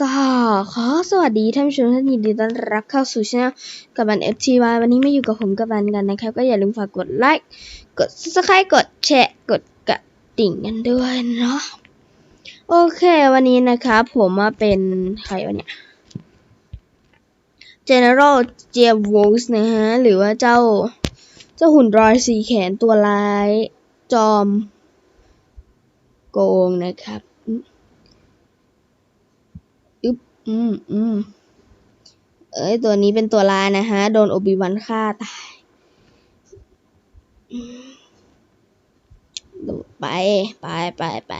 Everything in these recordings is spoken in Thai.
ก็ขอสวัสดีท่านผู้ชมท่านยินดีต้อนรับเข้าสู่ช่องกับบัน FTY วันนี้มาอยู่กับผมกับบันกันนะครับ ก็อย่าลืมฝากกดไลค์กด subscribe กดแชร์กดกระดิ่งกันด้วยเนาะโอเควันนี้นะครับ ผมมาเป็นใครวะเนี่ย General j e w o l s นะฮะ หรือว่าเจ้า เจ้าหุ่นรอยสีแขนตัวร้าย จอม โกงนะครับ อืมอืมเอ้ย ตัวนี้เป็นตัวร้ายนะฮะ โดนโอบิวันฆ่าตายดูไป ไปไปไป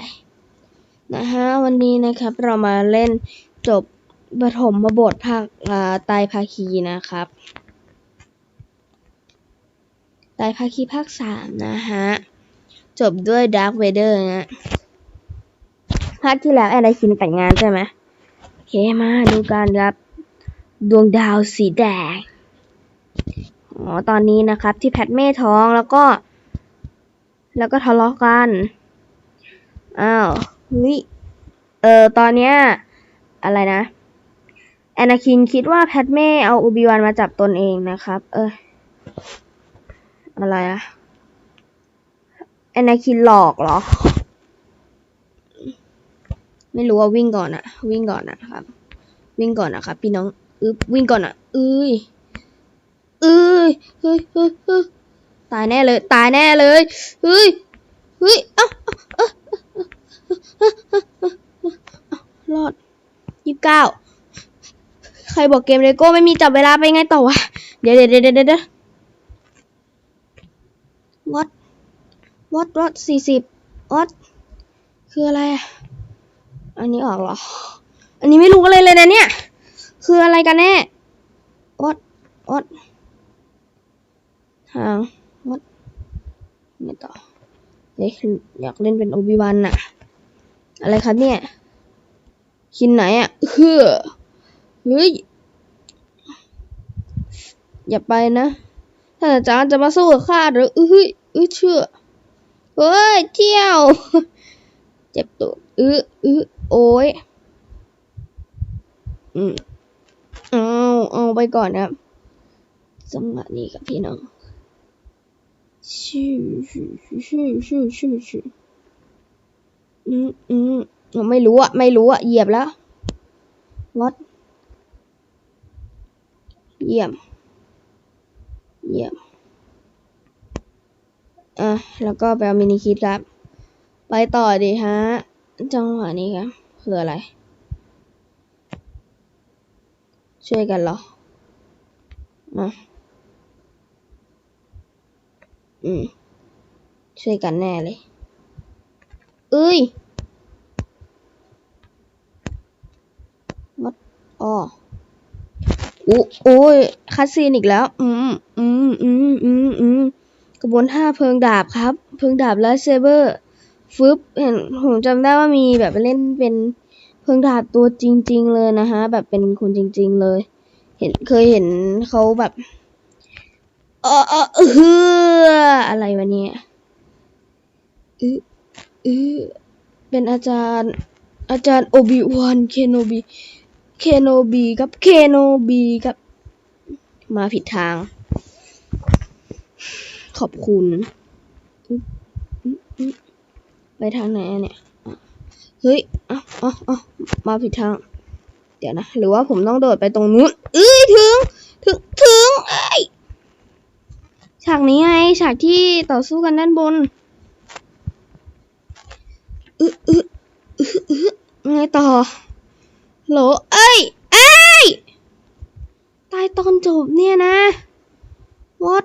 นะฮะ วันนี้นะครับ เรามาเล่นจบปฐมบทภาคอ่าไตรภาคีนะครับไตรภาคีภาคสามนะฮะ จบด้วยดาร์คเวเดอร์นะภาคที่แล้วแอนไดคินแต่งงานใช่ไหม เคมาดูกันครับ ดวงดาวสีแดงอ๋อตอนนี้นะครับ ที่แพทเม่ท้องแล้วก็ แล้วก็ทะเลาะกันอ้าวเฮ้ยเออตอนเนี้ยอะไรนะแอนาคินคิดว่าแพทเม่เอาอูบิวันมาจับตนเองนะครับ เอออะไรอะแอนาคินหลอกเหรอ ไม่รู้ว่าวิ่งก่อนอะวิ่งก่อนนะครับ วิ่งก่อนนะครับ พี่น้องอึบวิ่งก่อนอะเอ้ยเอ้ยเฮ้ยเฮ้ยเฮ้ยตายแน่เลย ตายแน่เลยเฮ้ยเฮ้ยเอ้าเอ้าเอ้าเอ้าเอ้าเอ้าเอ้ารอดยี่สิบเก้าใครบอกเกมเลโก้ไม่มีจับเวลาไปไงต่อวะ เดี๋ยวเดี๋ยวเดี๋ยวเดี๋ยวเดี๋ยว what what what สี่สิบ what คืออะไรอะ อันนี้ออกเหรอ อันนี้ไม่รู้อะไรเลยนะเนี่ย คืออะไรกันแน่วอดวอดทางวัดไม่ต่อเฮ้ยอยากเล่นเป็นโอบิวันน่ะ อะไรครับเนี่ย คินไหนอะเฮ้อเฮ้ย อย่าไปนะท่านอาจารย์จะมาสู้กับข้าหรือเอ้ยเอ้ยเชื่อ เฮ้ยเที่ยว เจ็บตัวอื้ออื้อโอ้ยอืมเอาเอาไปก่อนนะครับจังหวะนี้ครับพี่น้องชื่อชื่อชื่อชื่อชื่อชื่ออืมอืมไม่รู้อะไม่รู้อะเหยียบแล้ววัดเยี่ยม เยี่ยม อะ แล้วก็ไปเอามินิคิดครับ ไปต่อดีฮะ จังหวะนี้ครับคืออะไร ช่วยกันเหรอ มา อืม ช่วยกันแน่เลย เอ้ยมัดอ๋อโอ้ยคัสซีนอีกแล้ว อืม อืม อืม อืม อืม กระบวนท่าเพลิงดาบครับ เพลิงดาบและเซเบอร์ ฟึบเห็นผมจำได้ว่ามีแบบไปเล่นเป็นเพิงดาบตัวจริง ๆ เลยนะฮะ แบบเป็นคนจริง ๆ เลย เห็นเคยเห็นเขาแบบเออเออเอออะไรวะเนี่ยอืออือเป็นอาจารย์อาจารย์โอบิวันเคโนบีเคโนบีกับเคโนบีกับ มาผิดทาง ขอบคุณ ไปทางไหนเนี่ย เฮ้ยอะอะอะมาผิดทาง เดี๋ยวนะ หรือว่าผมต้องโดดไปตรงนู้น เอ้ยถึง ถึง ถึงไอ้ยฉากนี้ไง ฉากที่ต่อสู้กันด้านบนอึอึอึอึไงต่อโหลเอ้ย เอ้ย ตายตอนจบเนี่ยนะ what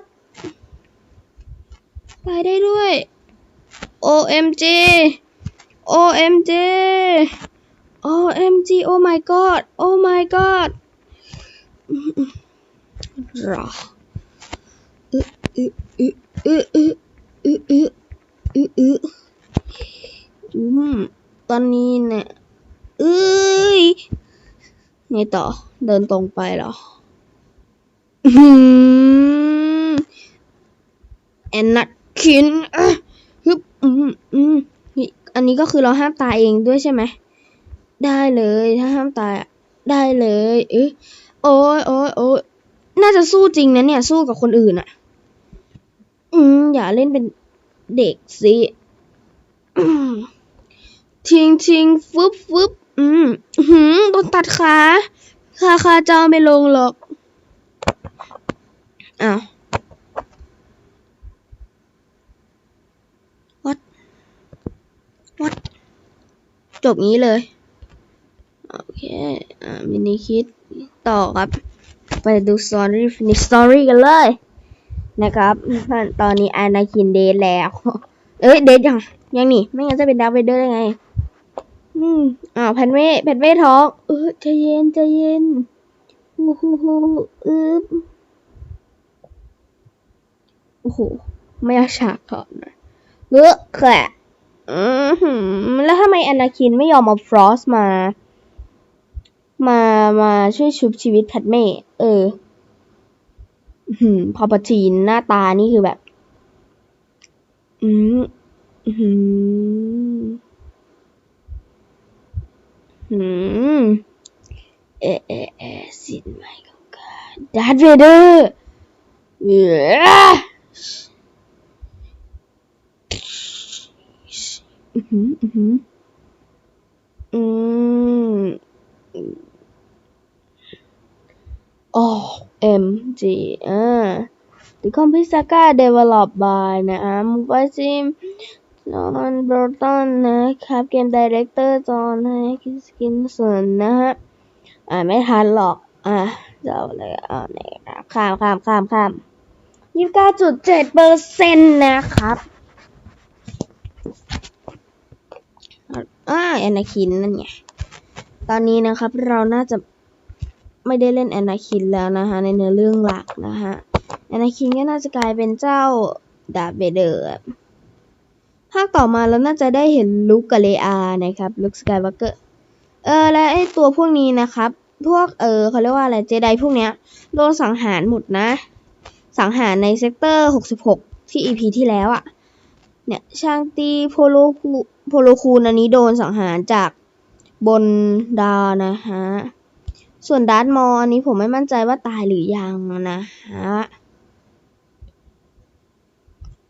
ตายได้ด้วย OMG OMG OMG Oh my god Oh my god รออึอึอึอึอึอึอึอึอึอืมตอนนี้เนี่ยเอ้ยไงต่อ เดินตรงไปเหรออืมแอนนัทคินอะ ฮึบอืมอืมนี่อันนี้ก็คือเราห้ามตายเองด้วยใช่ไหมได้เลยถ้าห้ามตายได้เลยเอ๊ะโอ้ยโอ้ยโอ้ยน่าจะสู้จริงนะเนี่ย สู้กับคนอื่นอะอืมอย่าเล่นเป็นเด็กสิทิ้งทิ้งฟึบฟึบอืมอื้อหืมโดนตัดขาขาขาเจ้าไม่ลงหรอกอ้าว what จบงี้เลย โอเค อ่ามินิคิดต่อครับ ไปดู story finish story กันเลย นะครับ ตอนนี้อานาคินเดทแล้ว เอ้ย เดทยัง ยังนี่ ไม่งั้นจะเป็นดาร์เวเดอร์ได้ไง อืมอ้าวแพนเว่แพนเว่ท้องเออใจเย็นใจเย็นฮู้ฮู้ฮู้อึบโอ้โห ไม่เอาฉากก่อนนะเออแค่อื อหือแล้วทำไมอนาคินไม่ยอมเอาฟรอสมา มามาช่วยชุบชีวิตแพทเม่เออพอปะจีนหน้าตานี่คือแบบ อืมอื้มอืมเอเอเอสินไมค์ของกาดาร์เวเดอร์เย้อื อหือ อือหือ อืม Oh, MG. Uh, the complete saga developed by นะมูฟาซิมจอห์นบรตันนะครับ เกมดีเรคเตอร์จอห์นให้คิสกินสันนะฮะ อ่าไม่ทันหรอก อะจะเอาเลยอ่าเนี่ยข้ามข้ามข้ามข้ามยี่สิบเก้าจุดเจ็ดเปอร์เซ็นต์นะครับ อ่าแอนนาคินนั่นไง ตอนนี้นะครับเราน่าจะไม่ได้เล่นแอนนาคินแล้วนะคะในเนื้อเรื่องหลักนะคะแอนนาคินก็น่าจะกลายเป็นเจ้าดาร์ธเวเดอร์ภาคต่อมาเราน่าจะได้เห็นลุคกับเลอานะครับลุคสกายวอล์กเกอร์เออและไอตัวพวกนี้นะครับ พวกเออเขาเรียกว่าอะไรเจไดพวกเนี้ยโดนสังหารหมดนะ สังหารในเซกเตอร์ 66 ที่ EP ที่แล้วอะ่ะเนี่ยชางตีโพโลคู โพโลคูนอันนี้โดนสังหารจากบนดาวนะฮะ ส่วนดาร์ธมอร์อันนี้ผมไม่มั่นใจว่าตายหรือยังนะฮะ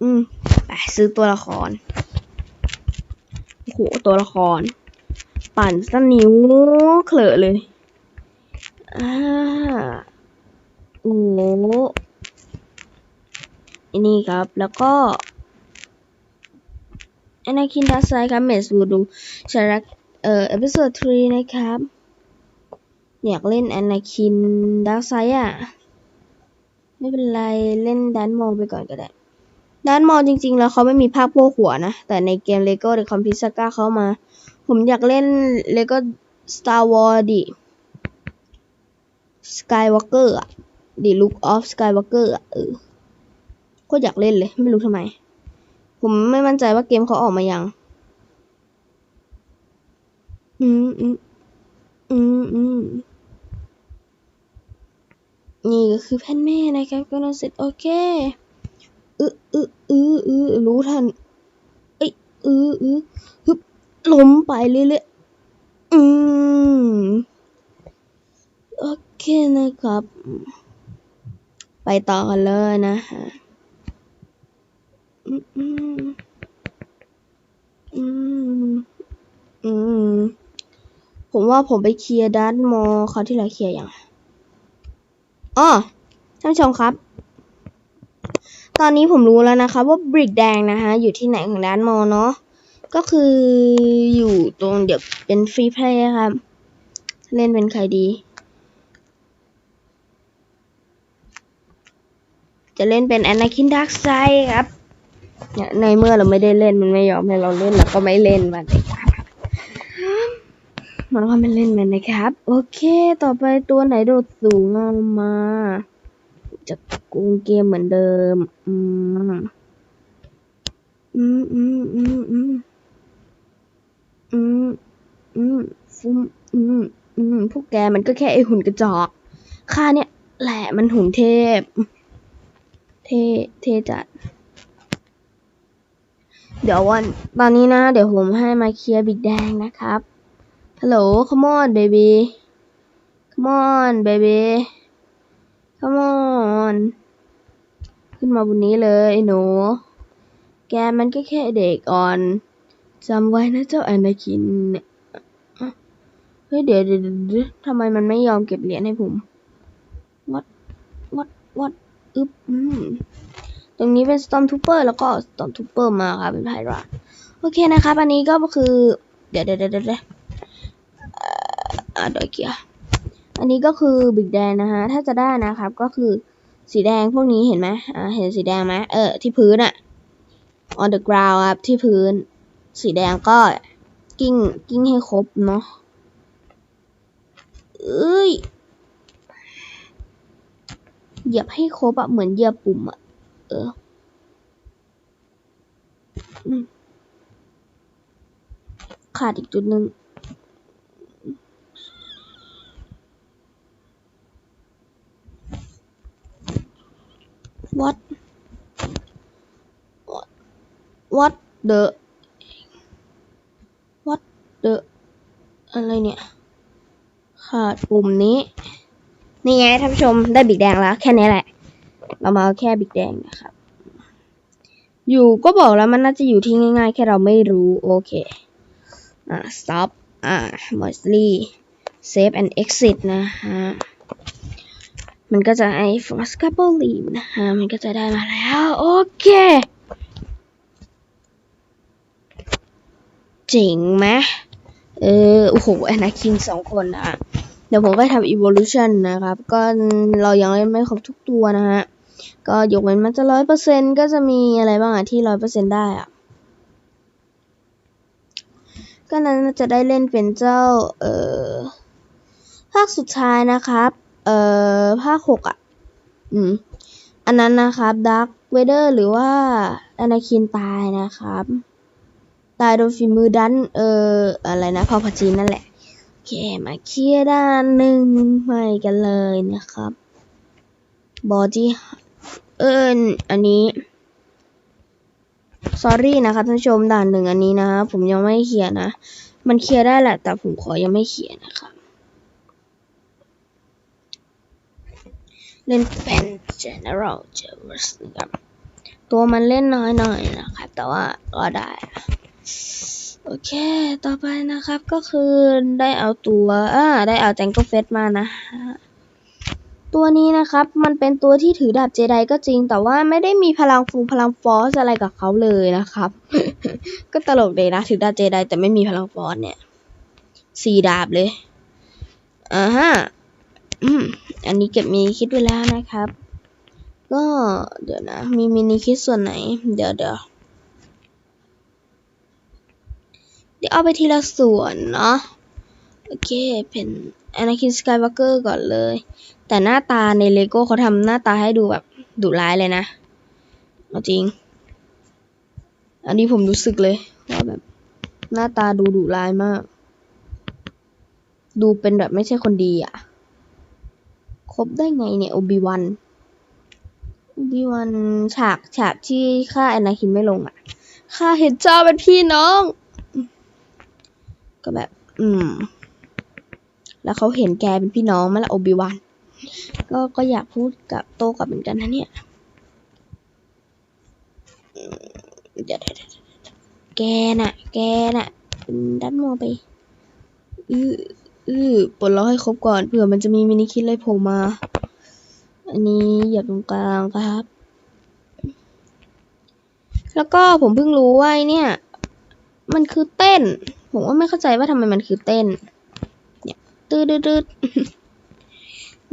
อืม ไปซื้อตัวละคร โอ้โห ตัวละคร ปั่นสนิ้วเขลอเลย อ่า โอ้โหอันนี้ครับ แล้วก็ อนาคินดัสไซครับเมสบูดูชารักเอ่อเอพิโซด3นะครับ อยากเล่นอนาคินดาร์กไซอะ ไม่เป็นไร เล่นดันมองไปก่อนก็ได้ดันมองจริงๆ แล้วเขาไม่มีภาคโพกหัวนะ แต่ในเกม Lego The Complete Saga เขามา ผมอยากเล่น Lego Star Wars ดิ Skywalker อะ The Look of Skywalker อะเออโคตรอยากเล่นเลย ไม่รู้ทำไม ผมไม่มั่นใจว่าเกมเขาออกมายัง อืมอืมอืมอืมนี่ก็คือแผ่นแม่นะครับก็นอนเสร็จโอเคอืออืออืออือรู้ทันเอ้ยอืออือฮึบล้มไปเรื่อยๆอืมโอเคนะครับ ไปต่อกันเลยนะฮะ ผมว่าผมไปเคลียร์ดันมอเขาที่เราเคลียร์ยังอ๋อท่านผู้ชมครับ ตอนนี้ผมรู้แล้วนะคะว่าบริกแดงนะคะอยู่ที่ไหนของร้านมอเนาะก็คืออยู่ตรงเดี๋ยวเป็นฟรีเพลย์ครับ เล่นเป็นใครดี จะเล่นเป็นแอนนาคินดักไซครับ เนี่ยในเมื่อเราไม่ได้เล่นมันไม่ยอมให้เราเล่นเราก็ไม่เล่นมันเลยครับมันก็ไม่เล่นมันนะครับ โอเค ต่อไปตัวไหนโดดสูงเอามาจะโกงเกมเหมือนเดิม อืม อืมอืมอืมอืมอืมอืมฟุ้มอืมอืมพวกแกมันก็แค่ไอหุ่นกระจอกข้าเนี่ย แหละมันหุ่นเทพ เท เทจัด เดี๋ยววันตอนนี้นะ เดี๋ยวผมให้มาเคลียร์บิ๊กแดงนะครับฮัลโหล come on baby come on baby come on ขึ้นมาบนนี้เลยไอ้หนู แกมันก็แค่เด็กอ่อนจำไว้นะเจ้าแอนาคินเฮ้ยเดี๋ยวเดี๋ยวเดี๋ยวทำไมมันไม่ยอมเก็บเหรียญให้ผมวัดวัดวัดอึบอืม ตรงนี้เป็น Stormtrooper แล้วก็ Stormtrooper มาครับเป็นไพราโอเคนะครับ อันนี้ก็คือ เดี๋ยวเดี๋ยวเดี๋ยวเดี๋ยวเดี๋ยวเอ่ออ่าโดยเกียร์อันนี้ก็คือบิ๊กแดงนะฮะ ถ้าจะได้นะครับ ก็คือสีแดงพวกนี้เห็นไหมอ่า เห็นสีแดงไหมเออ ที่พื้นอะ on the ground ครับ ที่พื้น สีแดงก็กิ้ง กิ้งให้ครบเนาะเอ้ย เหยียบให้ครบอะเหมือนเหยียบปุ่มอะ เออขาดอีกจุดหนึ่ง what what what the what the อะไรเนี่ย ขาดปุ่มนี้ นี่ไงท่านผู้ชมได้บิ๊กแดงแล้ว แค่นี้แหละ เรามาเอาแค่บิ๊กแดงนะครับ อยู่ก็บอกแล้วมันน่าจะอยู่ที่ง่าย ๆ แค่เราไม่รู้โอเค อ่า stop อ่า mostly save and exit นะฮะ มันก็จะไอ้ first couple leave นะฮะ มันก็จะได้มาแล้ว โอเคเจ๋งไหมเออ โอ้โหอนาคินสองคนนะเดี๋ยวผมก็ทำ evolution นะครับ ก็เรายังเล่นไม่ครบทุกตัวนะฮะ ก็ยกเว้นมันจะร้อยเปอร์เซ็นก็จะมีอะไรบ้างอะที่ร้อยเปอร์เซ็นได้อะก็นั้นจะได้เล่นเป็นเจ้า เอ่อ ภาคสุดท้ายนะครับ เอ่อ ภาคหกอะอืม อันนั้นนะครับดักเวเดอร์หรือว่าอนาคินตายนะครับ ตายโดยฝีมือดัน เอ่อ อะไรนะพอพจีนนั่นแหละ โอเค มาเคลียร์ด้านหนึ่งใหม่กันเลยนะครับ บอดี้ เอออันนี้ sorry นะครับท่านผู้ชมด่านหนึ่งอันนี้นะผมยังไม่เคลียร์นะ มันเคลียร์ได้แหละ แต่ผมขอยังไม่เคลียร์นะครับ เล่นเป็น general Jarvis นะครับตัวมันเล่นน้อยหน่อยนะครับ แต่ว่าก็ได้ โอเค ต่อไปนะครับก็คือได้เอาตัวอ่าได้เอาแจงก็เฟสมานะฮะ ตัวนี้นะครับ มันเป็นตัวที่ถือดาบเจไดก็จริง แต่ว่าไม่ได้มีพลังฟูพลังฟอสอะไรกับเขาเลยนะครับ ก็ตลกเลยนะ ถือดาบเจไดแต่ไม่มีพลังฟอสเนี่ยสี่ดาบเลยอ่าฮะอันนี้เก็บมินิคิดไว้แล้วนะครับ ก็เดี๋ยวนะ มีมินิคิดส่วนไหน เดี๋ยวเดี๋ยวเดี๋ยวเอาไปทีละส่วนเนาะ โอเค เป็นอนาคินสกายวอล์กเกอร์ก่อนเลย แต่หน้าตาในเลโก้เขาทำหน้าตาให้ดูแบบดุร้ายเลยนะเอาจริง อันนี้ผมรู้สึกเลยว่าแบบหน้าตาดูดุร้ายมาก ดูเป็นแบบไม่ใช่คนดีอะ่ะ คบได้ไงเนี่ยโอบิวันโอบิวันฉากฉากที่ฆ่าแอนาคินไม่ลงอะ่ะฆ่าเห็นเจ้าเป็นพี่น้อง ก็แบบ อืม แล้วเขาเห็นแกเป็นพี่น้องมาละโอบิวัน ก็ก็อยากพูดกับโตกับเหมือนกันนะเนี่ยเดี๋ยวแกน่ะ แกน่ะดันมอไป อืออือปลดล็อกให้ครบก่อนเผื่อมันจะมีมินิคิดเลยโผล่มา อันนี้เหยียบตรงกลางครับ แล้วก็ผมเพิ่งรู้ว่าเนี่ย มันคือเต้น ผมว่าไม่เข้าใจว่าทำไมมันคือเต้น เนี่ย ตืดตืดตืด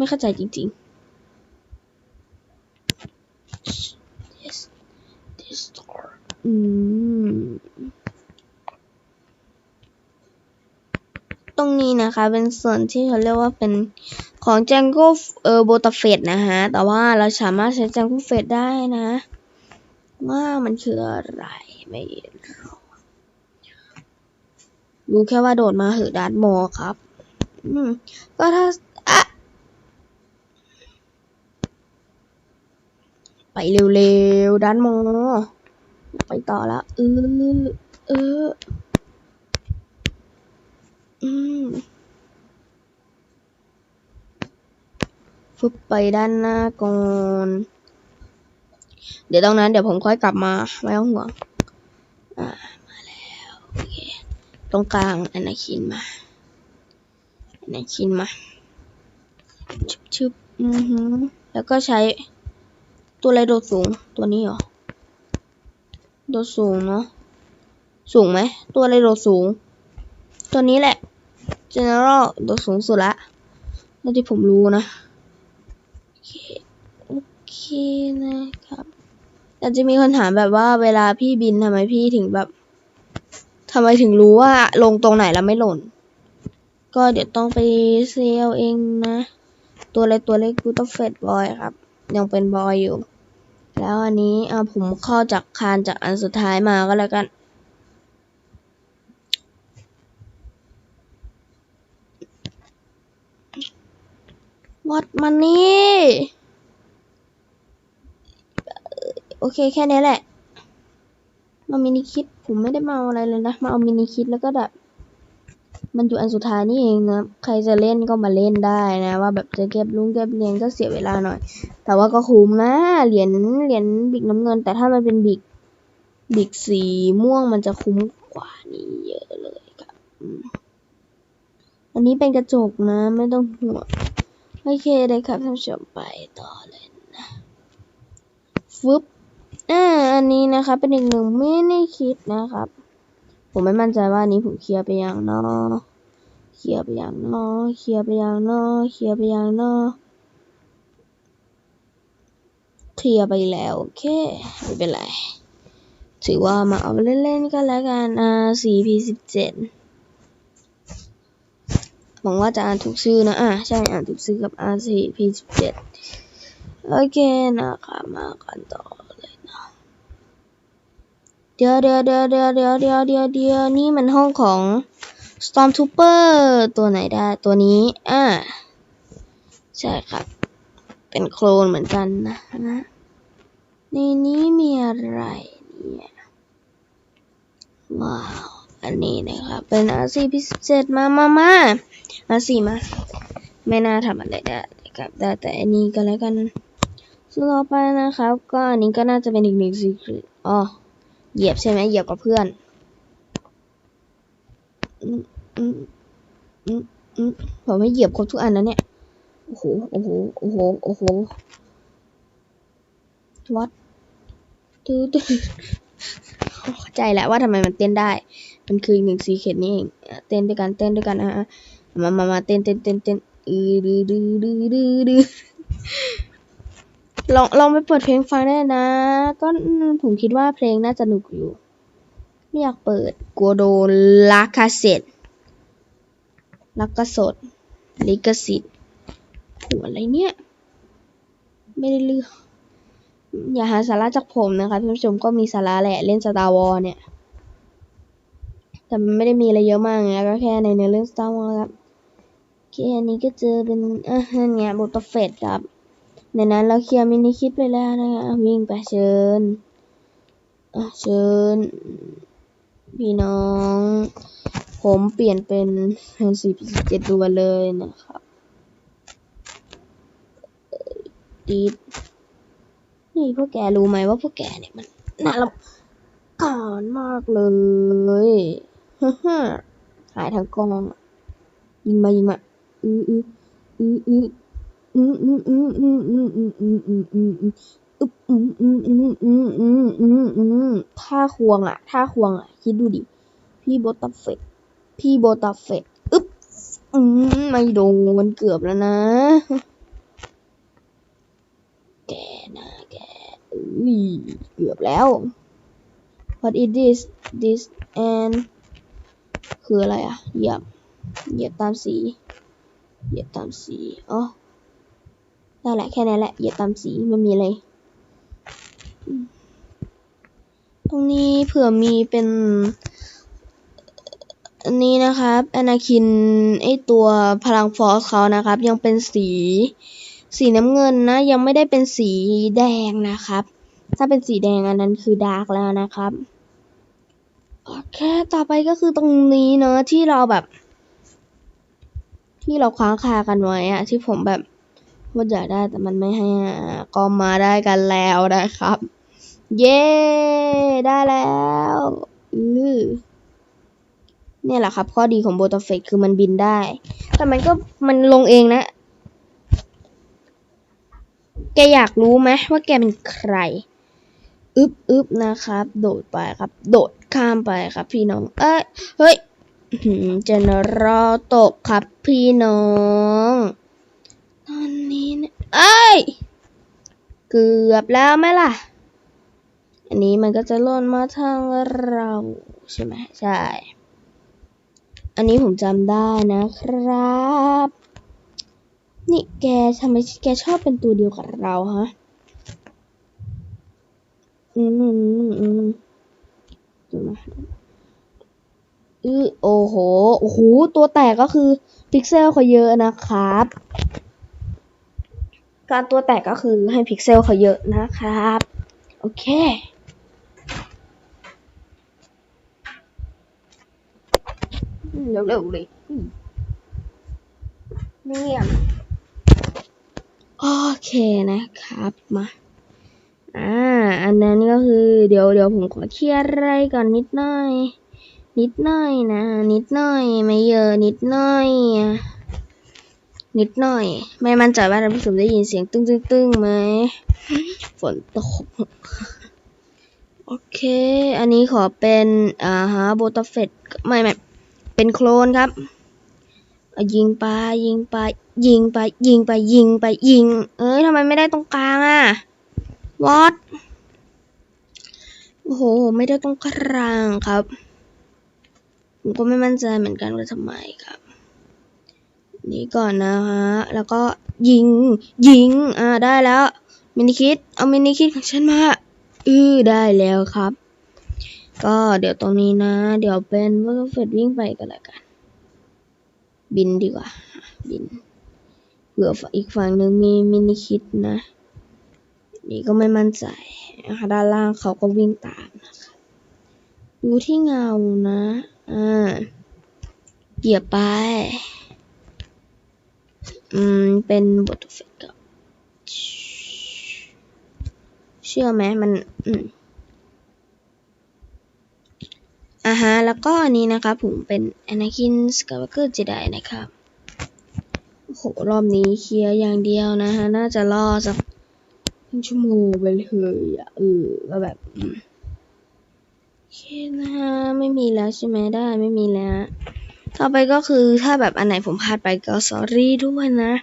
ไม่เข้าใจจริงๆ yes this door อืม ตรงนี้นะคะเป็นส่วนที่เขาเรียกว่าเป็นของ Django เออ b o t a f e t นะฮะ แต่ว่าเราสามารถใช้ Django f e t ได้นะ ว่ามันคืออะไรไม่รู้รู้แค่ว่าโดดมาเหอะดาร์ดโมอครับ อืม ก็ถ้าอะ ไปเร็วๆด้านโมไปต่อแล้วเออเอออืมฟึบไปด้านหน้าก่อน เดี๋ยวตรงนั้นเดี๋ยวผมค่อยกลับมาไม่ต้องห่วงอ่ามาแล้วโอเคตรงกลางอนาคินมาอนาคินมาชึบชึบอือหือแล้วก็ใช้ ตัวอะไรโดดสูง ตัวนี้เหรอ โดดสูงเนาะ สูงไหม ตัวอะไรโดดสูง ตัวนี้แหละ general โดดสูงสุดละเท่าที่ผมรู้นะ โอเคนะครับอาจจะมีคนถามแบบว่าเวลาพี่บินทำไมพี่ถึงแบบทำไมถึงรู้ว่าลงตรงไหนแล้วไม่หล่น ก็เดี๋ยวต้องไปเซลเองนะ ตัวเล็กตัวเล็กกูต้องเฟดบอยครับ ยังเป็นบอยอยู่ แล้วอันนี้เอาผมข้าจากคานจากอันสุดท้ายมาก็แล้วกัน วัดมันนี่โอเคแค่นี้แหละ มามินิคิดผมไม่ได้มาเอาอะไรเลยนะ มาเอามินิคิดแล้วก็แบบ มันอยู่อันสุดท้ายนี่เองนะ ใครจะเล่นก็มาเล่นได้นะ ว่าแบบจะเก็บลุงเก็บเรียญก็เสียเวลาหน่อย แต่ว่าก็คุ้มนะ เหรียญเหรียญบิกน้ำเงิน แต่ถ้ามันเป็นบิกบิกสีม่วงมันจะคุ้มกว่านี้เยอะเลยครับอันนี้เป็นกระจกนะ ไม่ต้องห่วงโอเคเลยครับท่านผู้ชมไปต่อเลยนะฟึบอ่าอันนี้นะครับเป็นอีกหนึ่งไม่ได้คิดนะครับ ผมไม่มั่นใจว่านี้ผมเคลียร์ไปยังเนอะเคลียร์ไปยังเนอะเคลียร์ไปยังเนอะเคลียร์ไปยังเนอะเคลียร์ไปแล้วโอเคไม่เป็นไรถือว่ามาเอาเล่นๆกันแล้วกันอ่า 4P สิบเจ็ดหวังว่าจะอ่านถูกชื่อนะอะใช่อ่านถูกชื่อกับ R4P สิบเจ็ดโอเคนะคะมากันต่อ เดี๋ยวเดี๋ยวเดี๋ยวเดี๋ยวเดี๋ยวเดี๋ยวเดี๋ยวเดี๋ยวนี่มันห้องของ Stormtrooper ตัวไหนได้ตัวนี้ อ่า ใช่ครับ เป็นโคลนเหมือนกันนะนะ ในนี้มีอะไรเนี่ย ว้าว อันนี้นะครับ เป็น R4P17 มามามา R4 มา ไม่น่าทำอะไรได้ครับได้แต่อันนี้ก็แล้วกันส่วนต่อไปนะครับ ก็อันนี้ก็น่าจะเป็นอีกหนึ่ง secret อ๋อ เหยียบใช่ไหมเหยียบกับเพื่อนอืมอืมอืมอืมผมให้เหยียบครบทุกอันนะเนี่ย โอ้โห โอ้โห โอ้โห โอ้โหวัดตื้อตื้อเข้าใจแล้วว่าทำไมมันเต้นได้ มันคืออีกหนึ่งซีเคทนี่เองเต้นด้วยกัน เต้นด้วยกันอะมามามาเต้นเต้นเต้นเต้นอือดือดือดือดือดือ ลองลองไปเปิดเพลงฟังได้นะ ก็ผมคิดว่าเพลงน่าจะหนุกอยู่ ไม่อยากเปิดกลัวโดนลาคาเซ็ตลักกะสดลิกสิทธิ์ผัวอะไรเนี่ย ไม่ได้เลือกอย่าหาสาระจากผมนะคะท่านผู้ชมก็มีสาระแหละเล่นสตาร์วอลเนี่ย แต่มันไม่ได้มีอะไรเยอะมากไงก็แค่ในเนื้อเรื่องสตาร์วอลครับโอเคอันนี้ก็เจอเป็นอะนั่นไงบทเฟดครับ ในนั้นเราเคลียร์มินิคิดไปแล้วนะคะวิ่งไปเชิญเชิญ พี่น้อง ผมเปลี่ยนเป็นสี่พีเจ็ดดูมาเลยนะครับดีดนี่พวกแกรู้ไหมว่าพวกแกเนี่ยมันน่ารำคาญมากเลยฮ่าฮ่าหายทั้งกองยิงมายิงมาอืออืออืออือ อืออืออืออืออืออืออืออืออืออืออึบอืมอืมอืมอืมอืมอืมอืมท่าควงอะท่าควงอะ คิดดูดิ พี่โบตัฟเฟตพี่โบตัฟเฟตอึ๊บอืมไม่โดนเกือบแล้วนะ แกนะแกอุ้ยเกือบแล้ว what is this this and คืออะไรอะ เหยียบ เหยียบตามสี เหยียบตามสี อ๋อ ได้แหละแค่นั้นแหละเหยียบตามสีไม่มีอะไรตรงนี้เผื่อมีเป็น อันนี้นะครับอนาคินไอตัวพลังฟอสเขานะครับ ยังเป็นสีสีน้ำเงินนะ ยังไม่ได้เป็นสีแดงนะครับ ถ้าเป็นสีแดงอันนั้นคือดาร์กแล้วนะครับโอเคต่อไปก็คือตรงนี้เนอะที่เราแบบ ที่เราคว้างคากันไว้อะที่ผมแบบ ว่าอยากได้แต่มันไม่ให้ก็มาได้กันแล้วนะครับ เย้ได้แล้วอือเนี่ยแหละครับ ข้อดีของโบตเฟกคือมันบินได้ แต่มันก็มันลงเองนะ แกอยากรู้ไหมว่าแกเป็นใคร อึบอึบนะครับ โดดไปครับ โดดข้ามไปครับ พี่น้อง เอ้ย เฮ้ยเจนรอตกครับพี่น้อง ตอนนี้เนี่ยเอ้ย เกือบแล้วไหมล่ะ อันนี้มันก็จะล่นมาทางเราใช่ไหมใช่ อันนี้ผมจำได้นะครับ นี่แกทำไมแกชอบเป็นตัวเดียวกับเราฮะ อืมอืมอืมดูนะอือโอ้โห โอ้โห ตัวแตกก็คือ พิกเซลเขาเยอะนะครับ การตัวแตกก็คือให้พิกเซลเขาเยอะนะครับ โอเคเร็วๆเลยเนี่ยโอเคนะครับมาอ่า อันนั้นก็คือ เดี๋ยวเดี๋ยวผมขอเคลียร์อะไรก่อนนิดหน่อย นิดหน่อยนะ นิดหน่อย ไม่เยอะนิดหน่อย นิดหน่อย ไม่มั่นใจว่าท่านผู้ชมได้ยินเสียงตึ้งตึ้งตึ้งไหมฝนตก โอเค อันนี้ขอเป็นอ่าฮะโบตาเฟตไม่ไม่เป็นโคลนครับอะยิงไปยิงไปยิงไปยิงไปยิงไปยิง เอ้ยทำไมไม่ได้ตรงกลางอะ what โอ้โห ไม่ได้ตรงกลางครับ ผมก็ไม่มั่นใจเหมือนกันว่าทำไมครับ นี่ก่อนนะฮะ แล้วก็ยิง ยิง อ่า ได้แล้ว มินิคิด เอามินิคิดของฉันมา อือได้แล้วครับ ก็เดี๋ยวตรงนี้นะ เดี๋ยวเป็นว่าเฟดวิ่งไปกันละกัน บินดีกว่า บิน เผื่ออีกฝั่งหนึ่งมีมินิคิดนะ นี่ก็ไม่มั่นใจนะด้านล่างเขาก็วิ่งตามนะคะดูที่เงานะ อ่าเหยียบไป อืม เป็นบทเฟกกับเชื่อไหมมัน อืมอ่าฮะ แล้วก็อันนี้นะครับผมเป็น Anakin Skywalker Jedi นะครับโอ้โห รอบนี้เคลียร์อย่างเดียวนะฮะ น่าจะรอสักครึ่งชั่วโมงไปเลยอะเออก็แบบโอเคนะฮะ ไม่มีแล้วใช่ไหมได้ ไม่มีแล้ว ต่อไปก็คือถ้าแบบอันไหนผมพลาดไปก็ sorry ด้วยนะ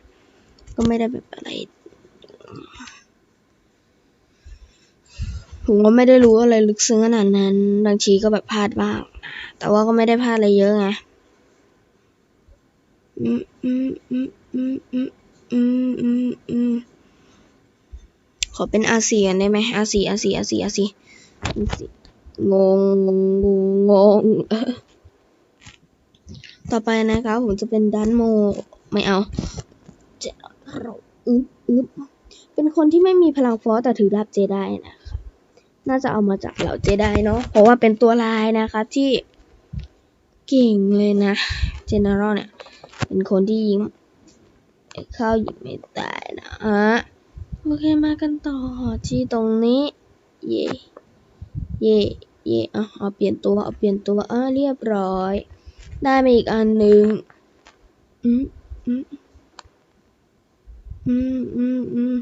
ก็ไม่ได้แบบอะไรผมก็ไม่ได้รู้อะไรลึกซึ้งขนาดนั้น บางทีก็แบบพลาดบ้าง แต่ว่าก็ไม่ได้พลาดอะไรเยอะไงอืมอืมอืมอืมอืมอืมอืมอืมขอเป็นอาเซียนได้ไหมอาเซีอาเซีอาเซีอาเซีงงงงงง ต่อไปนะครับ ผมจะเป็นดันโม ไม่เอาเจเราอึ๊บอึ๊บเป็นคนที่ไม่มีพลังฟอสแต่ถือดาบเจได้นะครับน่าจะเอามาจากเหล่าเจไดเนาะเพราะว่าเป็นตัวลายนะคะที่เก่งเลยนะเจเนอรัลเนี่ย เป็นคนที่ยิงเข้ายิงไม่ได้นะอะโอเคมากันต่อที่ตรงนี้ เย่เย่เย่อะเอาเปลี่ยนตัวเอาเปลี่ยนตัวอะเรียบร้อย ได้มาอีกอันหนึ่งอืมอืมอืมอืมอืม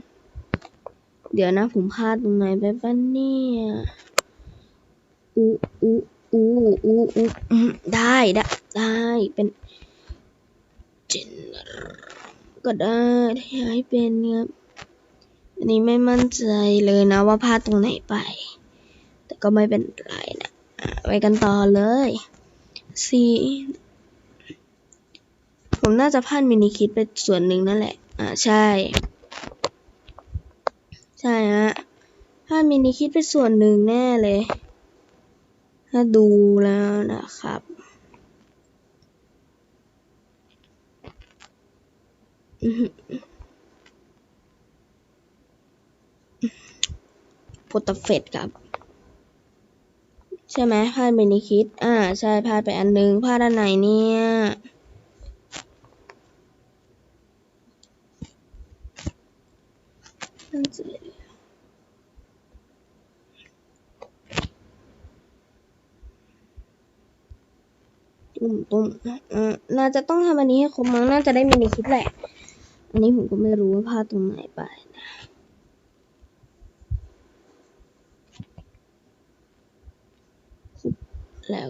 เดี๋ยวนะผมพลาดตรงไหนไปปะเนี่ยอูอูอูอูอูอืมได้ได้ได้เป็นเจนก็ได้ที่ให้เป็นครับอันนี้ไม่มั่นใจเลยนะว่าพลาดตรงไหนไป แต่ก็ไม่เป็นไรนะไปกันต่อเลย สี่ผมน่าจะพลาดมินิคิดไปส่วนหนึ่งนั่นแหละ อ่า ใช่ ใช่ฮะพลาดมินิคิดไปส่วนหนึ่งแน่เลย ถ้าดูแล้วนะครับโปรตเฟตครับ ใช่ไหมพลาดไปนิคิด อ่า ใช่พลาดไปอันนึงพลาดอันไหนเนี่ย ตุ้มตุ้มอ่าน่าจะต้องทำอันนี้ให้ครบมั้งน่าจะได้มินิคิดแหละ อันนี้ผมก็ไม่รู้ว่าพลาดตรงไหนไป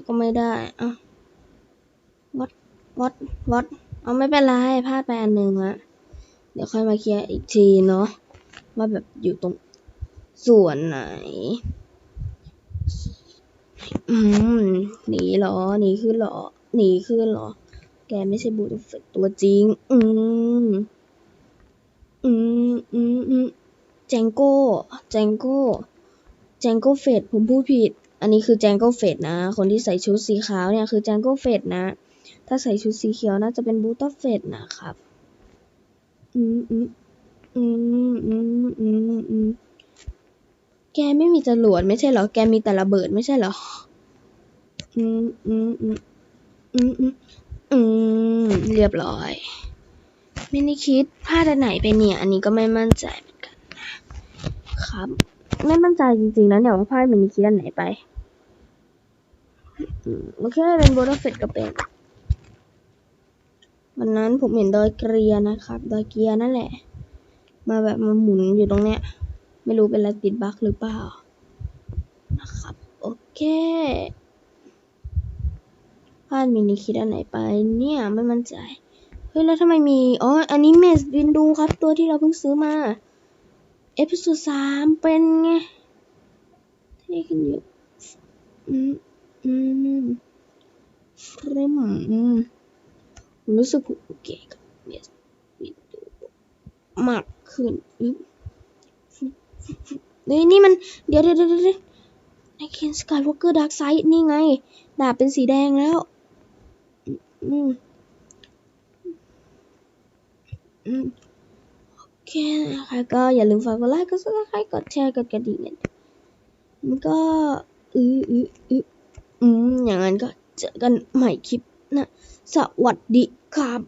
ก็ไม่ได้อะวัดวัดวัดเอาไม่เป็นไรพลาดไปอันหนึ่งละเดี๋ยวค่อยมาเคลียร์อีกทีเนาะว่าแบบอยู่ตรงส่วนไหน อืมหนีหรอหนีขึ้นหรอหนีขึ้นหรอ แกไม่ใช่บูตเฟตตัวจริง อืมอืมอืมอืมแจงโก้แจงโก้แจงโก้เฟดผมพูดผิด อันนี้คือแจงโก้เฟดนะ คนที่ใส่ชุดสีขาวเนี่ยคือแจงโก้เฟดนะ ถ้าใส่ชุดสีเขียวน่าจะเป็นบูตเฟดนะครับ อืมอืมอืมอืมอืมอืมแกไม่มีจรวดไม่ใช่เหรอ แกมีแต่ระเบิดไม่ใช่เหรอ อืมอืมอืมอืมอืมอืมเรียบร้อย ไม่ได้คิดพลาดอันไหนไปเนี่ย อันนี้ก็ไม่มั่นใจเหมือนกันนะครับ ไม่มั่นใจจริงๆนะเนี่ยว่าพลาดมินิคิดอันไหนไป มโอเคเป็นโบว์เฟตก็เป็นวันนั้นผมเห็นดอยเกรียนะครับ ดอยเกียนั่นแหละ มาแบบมาหมุนอยู่ตรงเนี้ย ไม่รู้เป็นอะไรติดบั๊กหรือเปล่า นะครับ โอเคพลาดมินิคิดอันไหนไปเนี่ยไม่มั่นใจ เฮ้ย แล้วทำไมมี อ๋อ อันนี้เมสวินดูครับ ตัวที่เราเพิ่งซื้อมา เอพิโซดสามเป็นไงเท่ขึ้นเยอะอืม อืมฟริมอืมผมรู้สึกโอเคกับเมสวินดูมากขึ้นอืมเฮ้ยนี่มัน เดี๋ยวเดี๋ยวเดี๋ยวเดี๋ยวในเคนสกายวอล์กเกอร์ดาร์กไซด์นี่ไง ดาบเป็นสีแดงแล้ว อืม อืมโอเคนะคะก็อย่าลืมฝากกดไลค์กดซับสไครต์กดแชร์กดกระดิ่งมันก็อืออืออือ อืม อย่างนั้นก็เจอกันใหม่คลิปนะ สวัสดีครับ